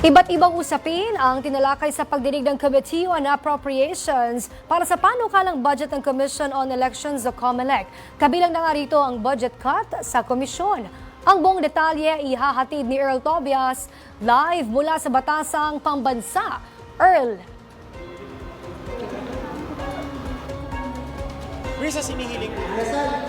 Iba't ibang usapin ang tinalakay sa pagdinig ng Committee on Appropriations para sa panukalang budget ng Commission on Elections o COMELEC. Kabilang na nga rito ang budget cut sa komisyon. Ang buong detalye ihahatid ni Earl Tobias live mula sa Batasang Pambansa. Earl, Risa sinihiling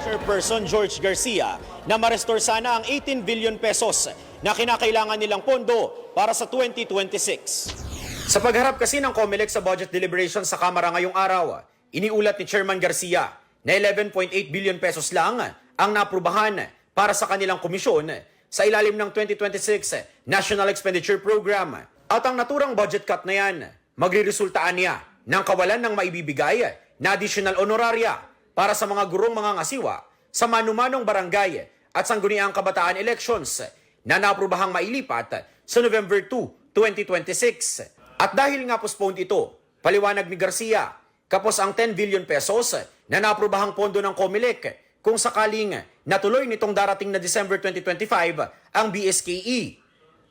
Chairperson George Garcia na ma-restore sana ang 18 billion pesos na kinakailangan nilang pondo para sa 2026. Sa pagharap kasi ng COMELEC sa budget deliberation sa Kamara ngayong araw, iniulat ni Chairman Garcia na 11.8 billion pesos lang ang naprubahan para sa kanilang komisyon sa ilalim ng 2026 National Expenditure Program. At ang naturang budget cut na yan, magriresultaan niya ng kawalan ng maibibigay na additional honoraria para sa mga gurong mga ngasiwa sa manumanong barangay at sangguniang kabataan elections na naprubahang mailipat sa November 2, 2026. At dahil nga postponed ito, paliwanag ni Garcia, kapos ang 10 billion pesos na naprubahang pondo ng COMELEC kung sakaling natuloy nitong darating na December 2025 ang BSKE.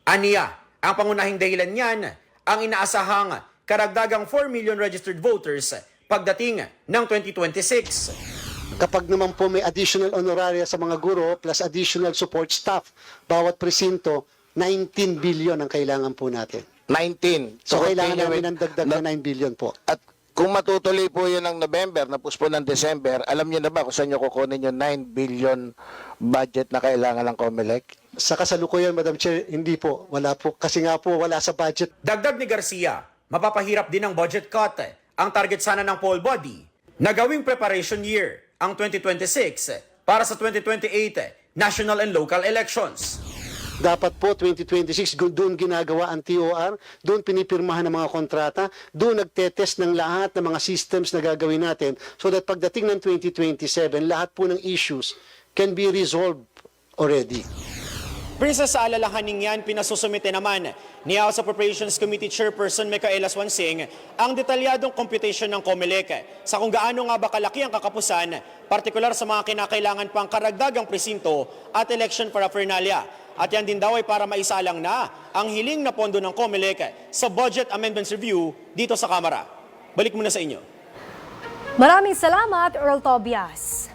Aniya, ang pangunahing dahilan niyan ang inaasahang karagdagang 4 million registered voters pagdating ng 2026. Kapag naman po may additional honoraria sa mga guro plus additional support staff, bawat presinto, 19 billion ang kailangan po natin. 19. So, kailangan continue namin with- ng dagdag na 9 billion po. At kung matutuloy po yun ng November, na po ng December, alam niyo na ba kung saan niyo kukunin yung 9 billion budget na kailangan ng COMELEC? Sa kasalukuyan, Madam Chair, hindi po. Wala po. Kasi nga po, wala sa budget. Dagdag ni Garcia, mapapahirap din ang budget cut. Ang target sana ng poll body na gawing preparation year ang 2026 para sa 2028 national and local elections. Dapat po 2026 gu- doon ginagawa ang TOR, doon pinipirmahan ng mga kontrata, doon nagtetest ng lahat ng mga systems na gagawin natin so that pagdating ng 2027, lahat po ng issues can be resolved already. Princess sa alalahaning yan, pinasusumite naman ni House Appropriations Committee Chairperson Micaela Swansing ang detalyadong computation ng COMELEC sa kung gaano nga ba kalaki ang kakapusan, partikular sa mga kinakailangan pang karagdagang presinto at election paraphernalia. At yan din daw ay para maisalang na ang hiling na pondo ng COMELEC sa Budget Amendments Review dito sa Kamara. Balik muna sa inyo. maraming salamat Earl Tobias.